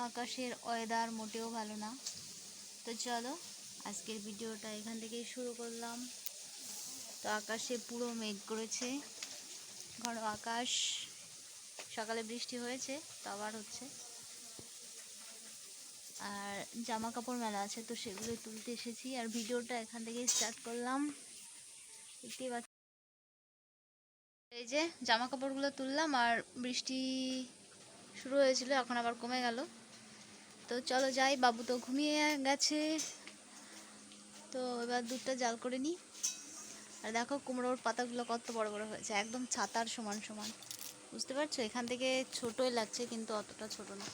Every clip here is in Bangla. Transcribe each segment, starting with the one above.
আকাশের ওয়েদার মোটেও ভালো না। তো চলো, আজকের ভিডিওটা এখান থেকেই শুরু করলাম। তো আকাশে পুরো মেঘ করেছে। ঘন আকাশ, সকালে বৃষ্টি হয়েছে, তো আবার হচ্ছে। আর জামা কাপড় মেলা আছে, তো সেগুলো তুলতে এসেছি। আর ভিডিওটা এখান থেকেই স্টার্ট করলাম। দেখতেই পাচ্ছ এই যে জামা কাপড়গুলো তুললাম, আর বৃষ্টি শুরু হয়েছিল, এখন আবার কমে গেল। তো চলো যাই, বাবু তো ঘুমিয়ে গেছে। তো এবার দুধটা জাল করে নিই আর দেখো কুমড়োর পাতাগুলো কত বড় বড় হয়েছে, একদম ছাতার সমান সমান। বুঝতে পারছ? এখান থেকে ছোটই লাগছে, কিন্তু অতটা ছোট না।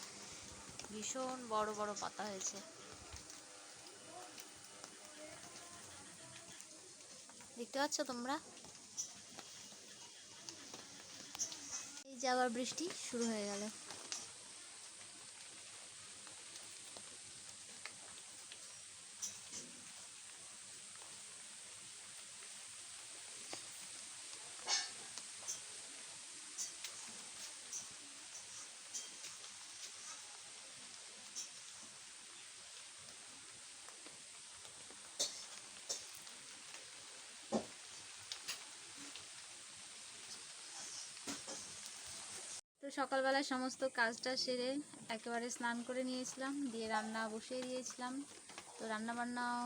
ভীষণ বড় বড় পাতা হয়েছে। দেখতে পাচ্ছ তোমরা? এই যে আবার বৃষ্টি শুরু হয়ে গেল। তো সকালবেলা সমস্ত কাজটা সেরে একেবারে স্নান করে নিয়েছিলাম, দিয়ে রান্না বসিয়ে দিয়েছিলাম। তো রান্না বান্নাও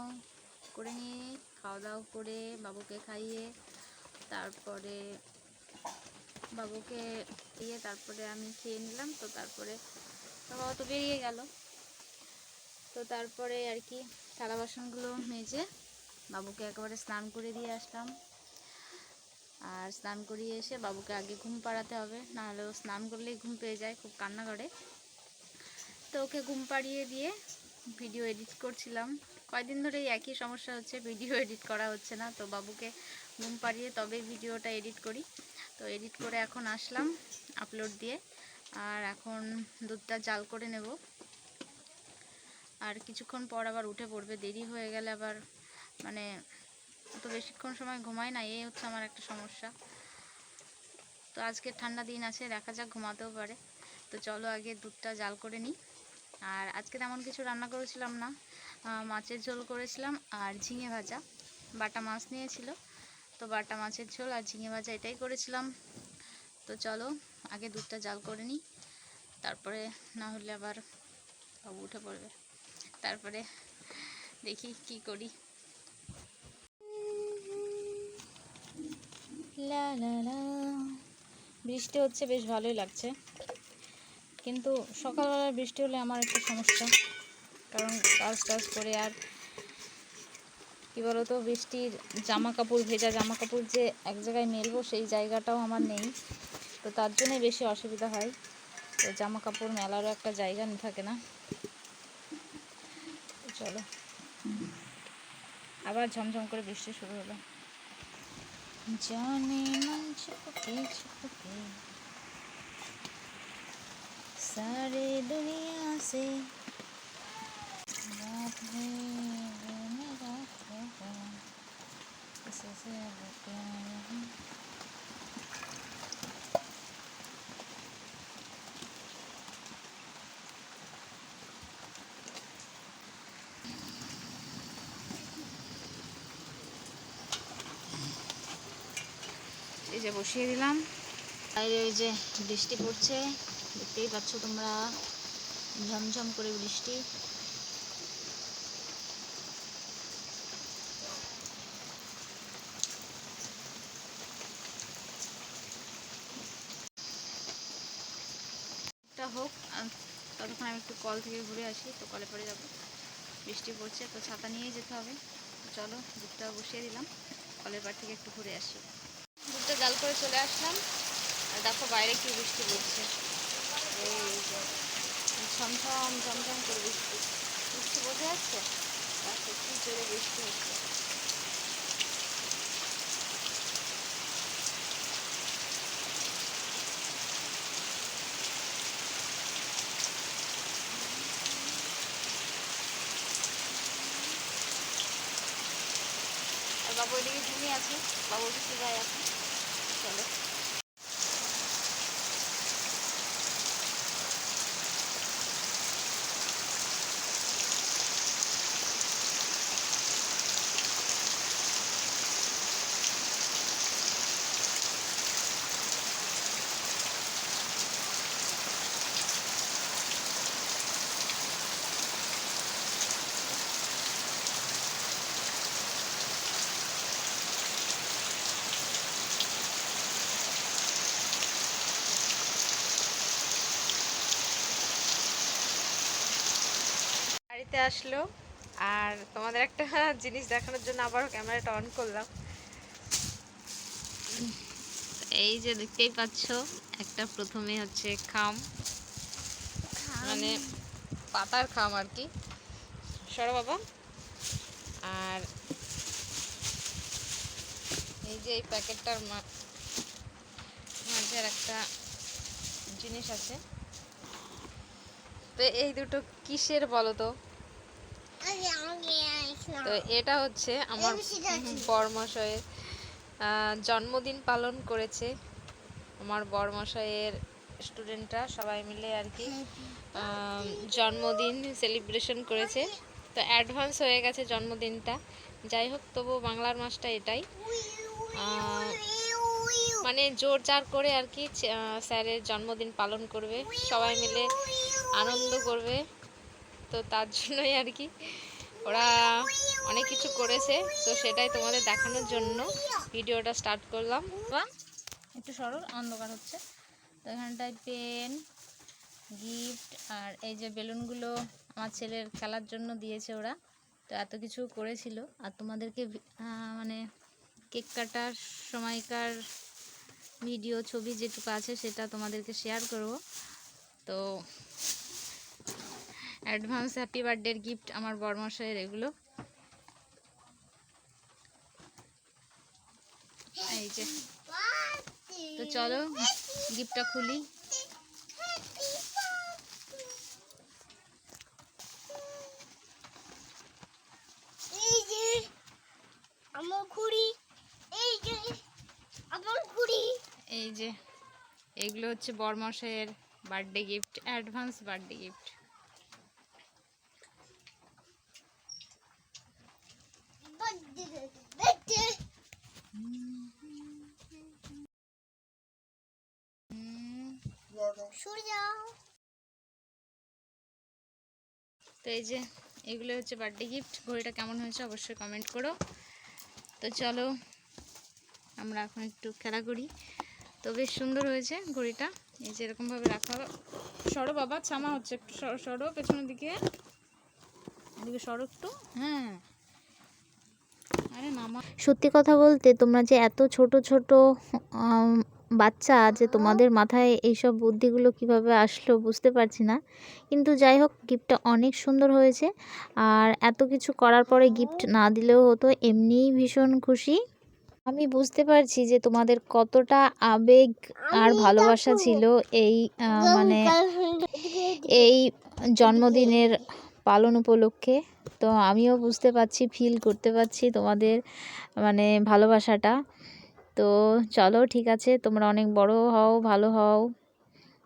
করে নিয়ে খাওয়া দাওয়া করে বাবুকে খাইয়ে, তারপরে বাবুকে দিয়ে তারপরে আমি খেয়ে নিলাম। তো তারপরে বাবা তো বেরিয়ে গেল। তো তারপরে আর কি, থালা বাসনগুলো মেজে বাবুকে একেবারে স্নান করে দিয়ে আসলাম। আর স্নান করিয়ে এসে বাবুকে আগে ঘুম পাড়াতে হবে, নাহলে ও স্নান করলেই ঘুম পেয়ে যায় খুব কান্না করে। তো ওকে ঘুম পাড়িয়ে দিয়ে ভিডিও এডিট করছিলাম। কয়দিন ধরেই একই সমস্যা হচ্ছে, ভিডিও এডিট করা হচ্ছে না, তো বাবুকে ঘুম পাড়িয়ে তবে ভিডিওটা এডিট করি। তো এডিট করে এখন আসলাম আপলোড দিয়ে, আর এখন দুধটা জাল করে নেব। আর কিছুক্ষণ পর আবার উঠে পড়বে, দেরি হয়ে গেলে আবার মানে তো বেশিক্ষণ সময় ঘুমাই না, এই হচ্ছে আমার একটা সমস্যা। তো আজকে ঠান্ডা দিন আছে, দেখা যাক ঘুমাতেও পারে। তো চলো আগে দুধটা জাল করে নিই। আর আজকে তেমন কিছু রান্না করেছিলাম না। মাছের ঝোল করেছিলাম আর ঝিঙে ভাজা। বাটা মাছ নিয়েছিল। তো বাটা মাছের ঝোল আর ঝিঙে ভাজা এটাই করেছিলাম। তো চলো আগে দুধটা জাল করে নিই। তারপরে না হলে আবার উঠে পড়বে। তারপরে দেখি কি করি। বৃষ্টি হচ্ছে, বেশ ভালোই লাগছে। কিন্তু সকালবেলা বৃষ্টি হলে আমার একটু সমস্যা। কারণ কাজ টাজ করে আর কী বলতো, বৃষ্টির জামা কাপড় ভেজা জামা কাপড় যে এক জায়গায় মেলবো, সেই জায়গাটাও আমার নেই। তো তার জন্যই বেশি অসুবিধা হয়। তো জামা কাপড় মেলারও একটা জায়গা থাকে না। চলো। আবার ঝমঝম করে বৃষ্টি শুরু হলো। जाने मन छुपके छुपके सारे दुनिया से बात है वो मेरा होगा इससे अब प्यार है যে বসিয়ে দিলাম। বাইরে ওই যে বৃষ্টি পড়ছে, দেখতেই পাচ্ছ তোমরা। ঝমঝম করে বৃষ্টি। হোক ততক্ষণ আমি একটু কল থেকে ঘুরে আসি, তো কলে পরে যাব। বৃষ্টি পড়ছে, তো ছাতা নিয়েই যেতে হবে। চলো দুধটা বসিয়ে দিলাম। কলের পাড় থেকে একটু ঘুরে আসি। দুধটা জাল করে চলে আসলাম। আর দেখো বাইরে কি বৃষ্টি পড়ছে। এই ঝমঝম ঝমঝম করে বৃষ্টি। বৃষ্টি বোঝা যাচ্ছে? দেখো কি জোরে বৃষ্টি হচ্ছে। বাবু এদিকে ঘুমিয়ে আছে। বাবু যায় আছে চলো বাড়িতে আসলো। আর তোমাদের একটা জিনিস দেখানোর জন্য আবার ক্যামেরাটা অন করলাম। এই যে দেখতেই পাচ্ছ একটা প্রথমে হচ্ছে খাম। মানে পাতার খাম আর কি। সরো বাবা। আর এই যে এই প্যাকেটটার মা- মাঝে একটা জিনিস আছে। তো এই দুটো কিসের বলো তো? তো এটা হচ্ছে আমার বরমশাইয়ের জন্মদিন পালন করেছে। আমার বরমশাইয়ের স্টুডেন্টরা সবাই মিলে আর কি জন্মদিন সেলিব্রেশন করেছে। তো অ্যাডভান্স হয়ে গেছে জন্মদিনটা। যাই হোক তবু বাংলার মাসটা এটাই। মানে জোর জার করে আর কি স্যারের জন্মদিন পালন করবে। সবাই মিলে আনন্দ করবে। তো তার জন্যই আর কি। ওরা অনেক কিছু করেছে, তো সেটাই তোমাদের দেখানোর জন্য ভিডিওটা স্টার্ট করলাম। একটু সরল অন্ধকার হচ্ছে। তো এখানটায় পেন গিফট আর এই যে বেলুনগুলো আমার ছেলের খেলার জন্য দিয়েছে ওরা। তো এত কিছু করেছিল। আর তোমাদেরকে মানে কেক কাটার, সময়কার ভিডিও, ছবি যেটুকু আছে সেটা তোমাদেরকে শেয়ার করব। তো অ্যাডভান্স হ্যাপি বার্থডের গিফট আমার বরমশাইয়ের এগুলো। এই যে। তো চলো গিফটটা খুলি। এই যে আমার ঘুড়ি। এই যে আমার ঘুড়ি। এই যে এগুলো হচ্ছে বরমশাইয়ের birthday gift advance birthday gift বাদ্দে বাদ্দে সরে যাও তো এই যে এগুলো হচ্ছে বার্থডে গিফট ঘড়িটা কেমন হয়েছে অবশ্যই কমেন্ট করো। তো চলো, আমরা এখন একটু খেলা করি। তো বেশ সুন্দর হয়েছে ঘড়িটা। এই যে এরকমভাবে রাখা সরো বাবা, ছামা হচ্ছে একটু সরো পেছনের দিকে। এদিকে সরো একটু। হ্যাঁ। সত্যি কথা বলতে তোমরা যে এত ছোট ছোট বাচ্চা যে তোমাদের মাথায় এইসব বুদ্ধিগুলো কীভাবে আসলো বুঝতে পারছি না। কিন্তু যাই হোক গিফটটা অনেক সুন্দর হয়েছে। আর এত কিছু করার পরে গিফট না দিলেও হতো এমনিই ভীষণ খুশি। আমি বুঝতে পারছি যে তোমাদের কতটা আবেগ আর ভালোবাসা ছিল এই মানে এই জন্মদিনের পালন উপলক্ষে। তো আমিও বুঝতে পারছি ফিল করতে পারছি তোমাদের মানে ভালোবাসাটা। তো চলো ঠিক আছে, তোমরা অনেক বড় হও, ভালো হও,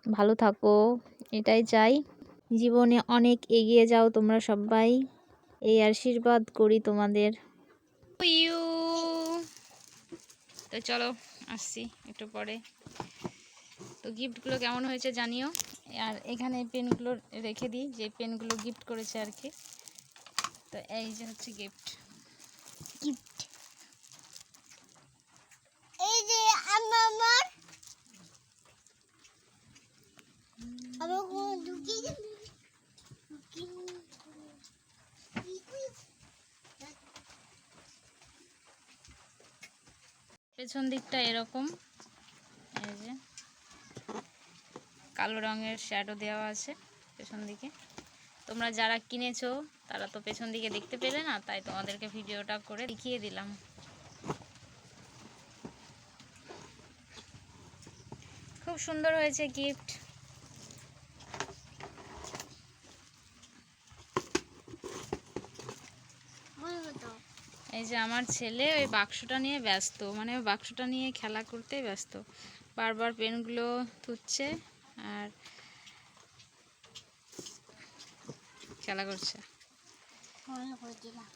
ভালো থাকো, এটাই চাই। জীবনে অনেক এগিয়ে যাও তোমরা সবাই, এই আশীর্বাদ করি তোমাদের। তো চলো, আসছি একটু পরে। তো গিফটগুলো কেমন হয়েছে জানিও। আর এখানে পেনগুলো রেখে দিই, যে পেনগুলো গিফট করেছে আর কি। তো এই যে হচ্ছে গিফট গিফট এই যে আমার আমার আমার কোনো ঢুকিয়ে যাবে ঢুকিয়ে পেছন দিকটা এরকম। এই যে। কালো রঙের শ্যাডো দেওয়া আছে পেছন দিকে। তোমরা যারা কিনেছো তারা তো পেছন দিকে দেখতে পেলে না, তাই তোমাদেরকে ভিডিওটা করে দেখিয়ে দিলাম। খুব সুন্দর হয়েছে গিফট এই যে আমার ছেলে ওই বাক্সটা নিয়ে ব্যস্ত মানে ওই বাক্সটা নিয়ে খেলা করতেই ব্যস্ত। বারবার পেনগুলো তুচ্ছে আর খেলা করছে। বন্ধ করে দিলাম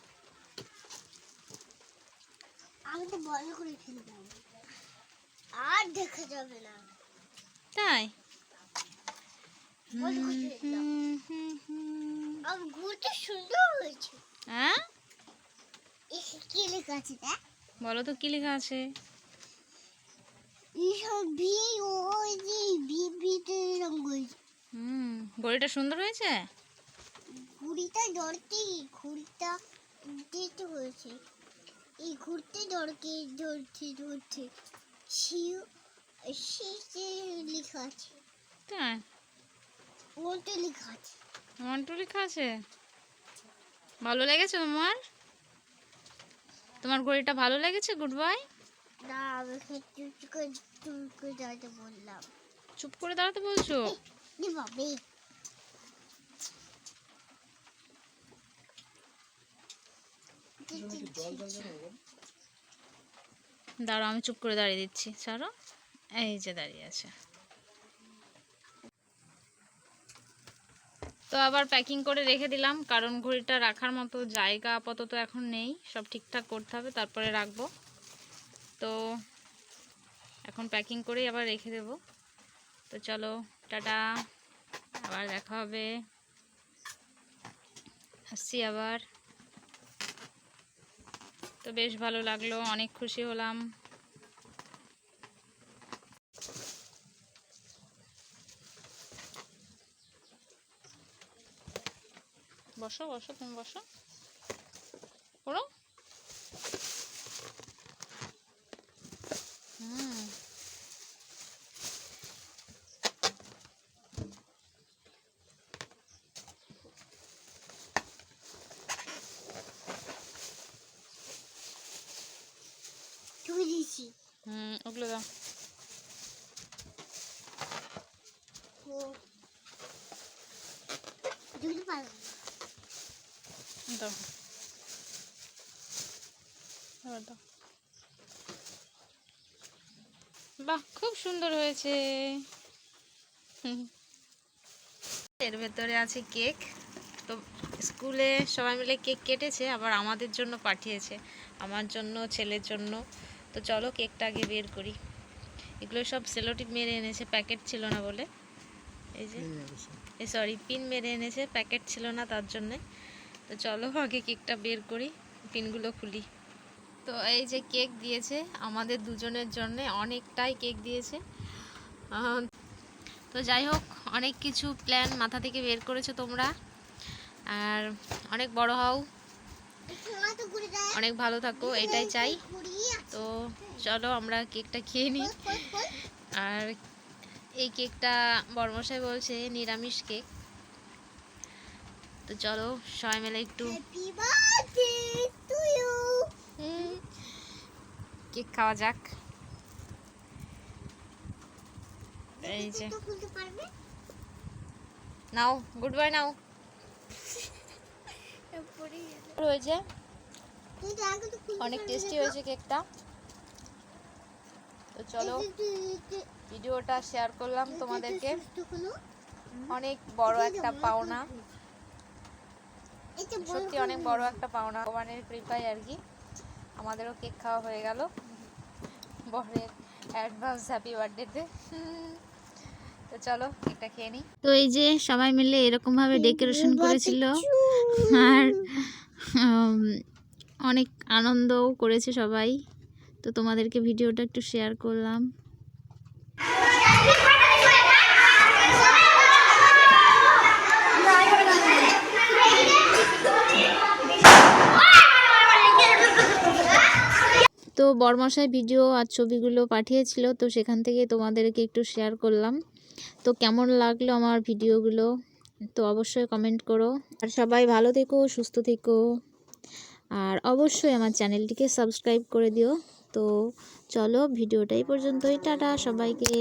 আমি তো বন্ধ করে ফেললাম আর দেখা যাবে না। তাই? সুন্দর হয়েছে। হ্যাঁ? কি লেখা আছে বলো তো কি লেখা আছে? ভি রঙ হুম ঘড়িটা সুন্দর হয়েছে? ঘুড়িটা ধরতে ঘুড়িটা দিতে হয়েছে এই ঘুরতে ধরকে ধরতে ধরতে শিউ শীতে লেখা আছে তাই ওটা লেখা আছে মন্টু লেখা আছে ভালো লেগেছে তোমার তোমার ঘড়িটা ভালো লেগেছে গুড বাই না আমি চুপ করে চুপ করে দাঁড়াতে বললাম চুপ করে দাঁড়াতে বলছো বাবে দাঁড়াও আমি চুপ করে দাঁড়িয়ে দিচ্ছি। ছাড়ো। এই যে দাঁড়িয়ে আছে। তো আবার প্যাকিং করে রেখে দিলাম কারণ ঘড়িটা রাখার মতো জায়গা আপাতত এখন নেই। সব ঠিকঠাক করতে হবে তারপরে রাখব। তো এখন প্যাকিং করেই আবার রেখে দেব। তো চলো টাটা। আবার দেখা হবে। আসছি আবার। তো বেশ ভালো লাগল অনেক খুশি হলাম। বসো বসো তুমি বসো। পড়ো হুম তুই দিছি হুম ওগুলো দাও ও দুটো পারো দাও। এবার দাও। বাহ খুব সুন্দর হয়েছে। এর ভেতরে আছে কেক। তো স্কুলে সবাই মিলে কেক কেটেছে আবার আমাদের জন্য পাঠিয়েছে। আমার জন্য ছেলের জন্য। তো চলো কেকটা আগে বের করি। এগুলো সব সেলোটিপ মেরে এনেছে প্যাকেট ছিল না বলে। এই যে সরি পিন মেরে এনেছে প্যাকেট ছিল না তার জন্যে। তো চলো আগে কেকটা বের করি পিনগুলো খুলি। তো এই যে কেক দিয়েছে, আমাদের দুজনের জন্য অনেকটাই কেক দিয়েছে। তো যাই হোক, অনেক কিছু প্ল্যান মাথা থেকে বের করেছ তোমরা। আর অনেক বড় হও। অনেক ভালো থাকো, এটাই চাই। তো চলো আমরা কেকটা খেয়ে নিই। আর এই কেকটা বর্মশাই বলছে, নিরামিষ কেক। তো চলো সবাই মিলে একটু কেক খাওয়া যাক। এই যে। নাও গুড বাই নাও। হয়েছে খুলতে অনেক টেস্টি হয়েছে কেকটা। তো চলো ভিডিওটা শেয়ার করলাম তোমাদেরকে? অনেক বড় একটা পাওনা। সত্যি অনেক বড় একটা পাওনা। ভগবানের কৃপায় আর কি। আমাদেরও কেক খাওয়া হয়ে গেল। বরের অ্যাডভান্স হ্যাপি বার্থডেতে তো। চলো কেকটা খেয়ে নিই। তো এই যে সবাই মিলে এরকম ভাবে ডেকোরেশন করেছিল। আর অনেক আনন্দও করেছে সবাই। তো তোমাদেরকে ভিডিওটা একটু শেয়ার করলাম। বরমশাই ভিডিও আর ছবিগুলো পাঠিয়েছিল, তো সেখান থেকে তোমাদেরকে একটু শেয়ার করলাম। তো কেমন লাগল আমার ভিডিওগুলো? তো অবশ্যই কমেন্ট করো। আর সবাই ভালো থেকো, সুস্থ থেকো। আর অবশ্যই আমার চ্যানেলটিকে সাবস্ক্রাইব করে দিও। তো চলো ভিডিওটাই পর্যন্তই। টাটা সবাইকে।